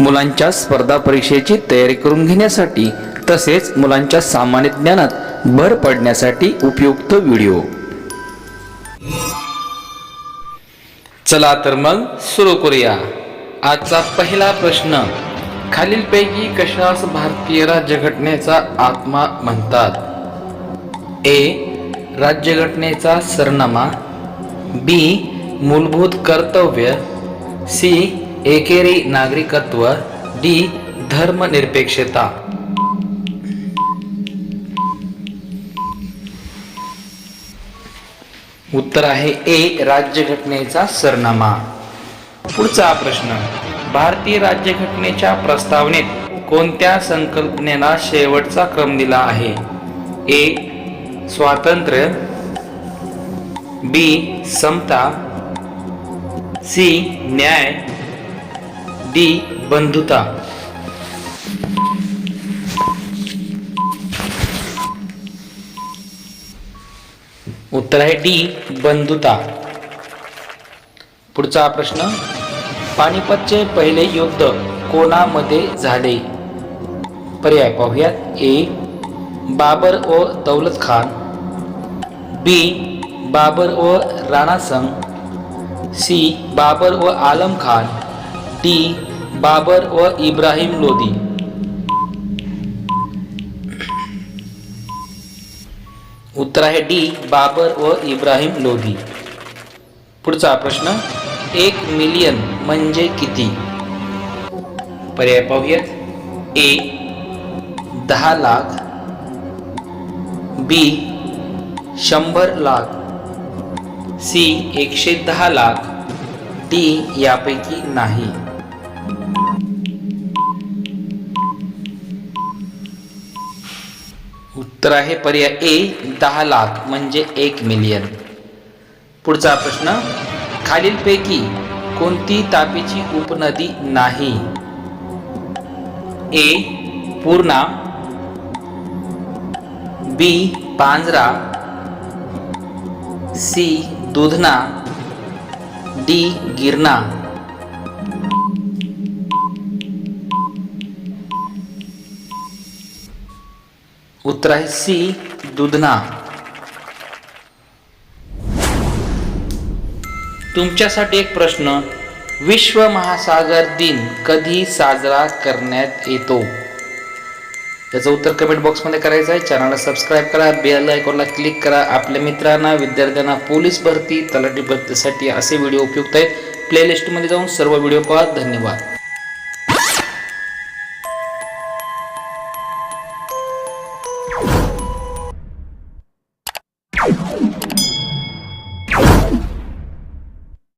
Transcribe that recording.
मुलांच्या स्पर्धा परीक्षेची तयारी करून घेण्यासाठी तसेच मुलांच्या सामान्य ज्ञानात भर पडण्यासाठी उपयुक्त व्हिडिओ. चला तर मग सुरू करूया. आजचा पहिला प्रश्न. खालीलपैकी कशास भारतीय राज्यघटनेचा आत्मा म्हणतात? ए. राज्यघटनेचा सरनामा. बी. मूलभूत कर्तव्य. सी. एकेरी नागरिकत्व डी धर्मनिरपेक्षता उत्तर आहे ए राज्यघटनेचा सरनामा पुढचा प्रश्न भारतीय राज्यघटनेच्या प्रस्तावनेत कोणत्या संकल्पनेला शेवटचा क्रम दिला आहे. ए स्वातंत्र्य बी समता सी न्याय डी बंधुता. उत्तर आहे डी बंधुता. पुढचा प्रश्न पानिपतचे पहिले युद्ध कोणामध्ये झाले? पर्याय पाहूयात. ए बाबर व दौलत खान. बी बाबर व राणा संग सी बाबर व आलम खान. डी बाबर व इब्राहिम लोदी उत्तर आहे डी बाबर व इब्राहिम लोधी. पुढचा प्रश्न एक मिलियन म्हणजे किती? पर्याय पाहूयात. ए दहा लाख. बी शंभर लाख. सी एकशे दहा लाख. डी यापैकी नाही. उत्तर आहे पर्याय ए दहा लाख म्हणजे एक मिलियन पुढचा प्रश्न खालीलपैकी कोणती तापीची उपनदी नाही? A Purna. B Panjhra. C Dudhna. D Girna. उत्तर आहे सी दुधना. तुमच्यासाठी एक प्रश्न. विश्व महासागर दिन कधी साजरा करण्यात येतो? त्याचं उत्तर कमेंट बॉक्समध्ये करायचं आहे. चॅनलला सबस्क्राईब करा. बेल आयकॉनला क्लिक करा. आपल्या मित्रांना विद्यार्थ्यांना पोलीस भरती तलाठी भरतीसाठी असे व्हिडिओ उपयुक्त आहेत. प्लेलिस्टमध्ये जाऊन सर्व व्हिडिओ पहा. धन्यवाद.